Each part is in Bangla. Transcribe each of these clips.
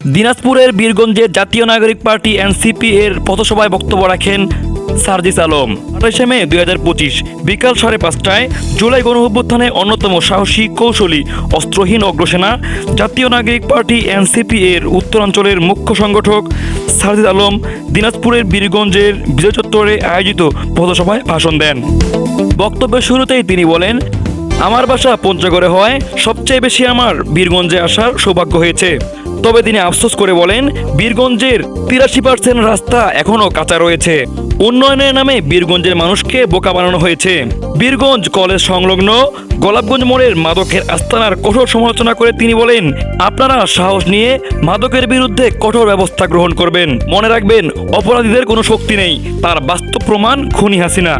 দিনাজপুরের বীরগঞ্জে জাতীয় নাগরিক পার্টি এনসিপি এর পথসভায় বক্তব্য রাখেন সার্জিস আলম। আঠাশে মে দুই হাজার পঁচিশ, বিকাল সাড়ে পাঁচটায় জুলাই গণ অভ্যুত্থানে অন্যতম সাহসী, কৌশলী, অস্ত্রহীন অগ্রসেনা জাতীয় নাগরিক পার্টি এনসিপি এর উত্তরাঞ্চলের মুখ্য সংগঠক সার্জিস আলম দিনাজপুরের বীরগঞ্জের বিজয় চত্বরে আয়োজিত পথসভায় ভাষণ দেন। বক্তব্যের শুরুতেই তিনি বলেন, আমার বাসা পঞ্চগড়ে হয় সবচেয়ে বেশি আমার বীরগঞ্জে আসার সৌভাগ্য হয়েছে। তবে তিনি আফসোস করে বলেন, বীরগঞ্জের তিরাশি পার্সেন্ট রাস্তা এখনও কাঁচা রয়েছে। উন্নয়নের নামে বীরগঞ্জের মানুষকে বোকা বানানো হয়েছে। বীরগঞ্জ কলেজ সংলগ্ন গোলাপগঞ্জ মোড়ের মাদকের আস্তানার কঠোর সমালোচনা করে তিনি বলেন, আপনারা সাহস নিয়ে মাদকের বিরুদ্ধে কঠোর ব্যবস্থা গ্রহণ করবেন। মনে রাখবেন, অপরাধীদের কোনো শক্তি নেই। তার বাস্তব প্রমাণ খুনি হাসিনা।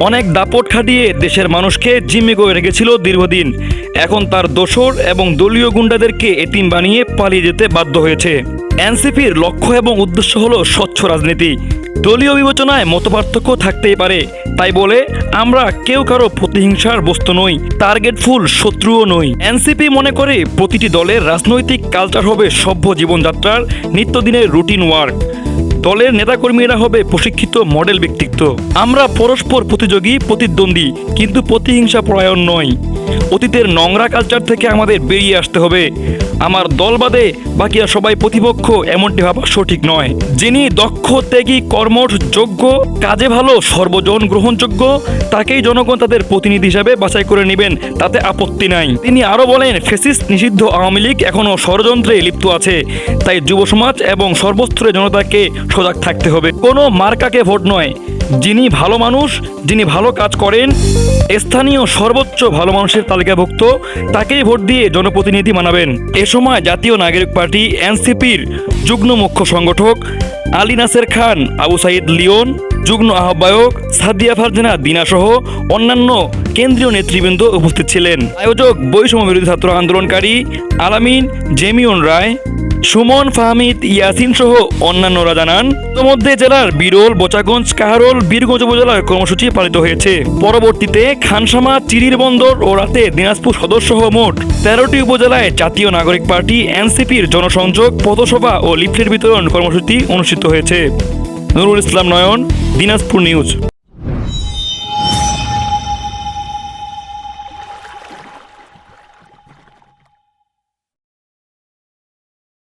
অনেক দাপট খাটিয়ে দেশের মানুষকে জিম্মি করে রেখেছিল দীর্ঘদিন। এখন তার দোসর এবং দলীয় গুন্ডাদেরকে এতিম বানিয়ে পালিয়ে যেতে বাধ্য হয়েছে। এনসিপির লক্ষ্য এবং উদ্দেশ্য হল স্বচ্ছ রাজনীতি। দলীয় বিবেচনায় মতপার্থক্য থাকতেই পারে। তাই বলে, আমরা কেউ কারও প্রতিহিংসার বস্তু নই টার্গেটফুল শত্রুও নই। এনসিপি মনে করে প্রতিটি দলের রাজনৈতিক কালচার হবে সভ্য জীবনযাত্রার নিত্যদিনের রুটিন ওয়ার্ক। দলের নেতাকর্মীরা হবে প্রশিক্ষিত মডেল ব্যক্তিত্ব। আমরা পরস্পর প্রতিযোগী প্রতিদ্বন্দ্বী কিন্তু প্রতিহিংসা পরায়ণ নয় অতীতের নোংরা কালচার থেকে আমাদের বেরিয়ে আসতে হবে। আমার দল বাদে বাকিরা সবাই প্রতিপক্ষ এমনটি ভাবা সঠিক নয়। যিনি দক্ষ, ত্যাগী, কর্মঠ, যোগ্য, কাজে ভালো, সর্বজন গ্রহণযোগ্য, তাকেই জনগণ তাদের প্রতিনিধি হিসাবে বাছাই করে নেবেন, তাতে আপত্তি নাই। তিনি আরও বলেন, ফেসিস্ট নিষিদ্ধ আওয়ামী লীগ এখনও ষড়যন্ত্রে লিপ্ত আছে। তাই যুব সমাজ এবং সর্বস্তরের জনতাকে সজাগ থাকতে হবে। কোনো মার্কাকে ভোট নয়। যিনি ভালো মানুষ, যিনি ভালো কাজ করেন, স্থানীয় সর্বোচ্চ ভালো মানুষের তালিকাভুক্ত, তাকেই ভোট দিয়ে জনপ্রতিনিধি মানাবেন। এ সময় জাতীয় নাগরিক পার্টি এনসিপির যুগ্ম মুখ্য সংগঠক আলী নাসের খান, আবু সাইদ লিওন, যুগ্ম আহ্বায়ক সাদিয়া ফারজানা দিনা সহ অন্যান্য কেন্দ্রীয় নেতৃবৃন্দ উপস্থিত ছিলেন। আয়োজক বৈষম্য বিরোধী ছাত্র আন্দোলনকারী আলামিন জেমিয়ন রায় সুমন, ফাহমিদ, ইয়াসিন সহ অন্যান্যরা জানান, ইতোমধ্যে জেলার বিরল, বোচাগঞ্জ, কাহারোল, বীরগঞ্জ উপজেলার কর্মসূচি পালিত হয়েছে। পরবর্তীতে খানসামা, চিরির বন্দর ও রাতে দিনাজপুর সদস্য সহ মোট তেরোটি উপজেলায় জাতীয় নাগরিক পার্টি, এনসিপির জনসংযোগ, পথসভা ও লিফলেট বিতরণ কর্মসূচি অনুষ্ঠিত হয়েছে। নুরুল ইসলাম নয়ন, দিনাজপুর নিউজ।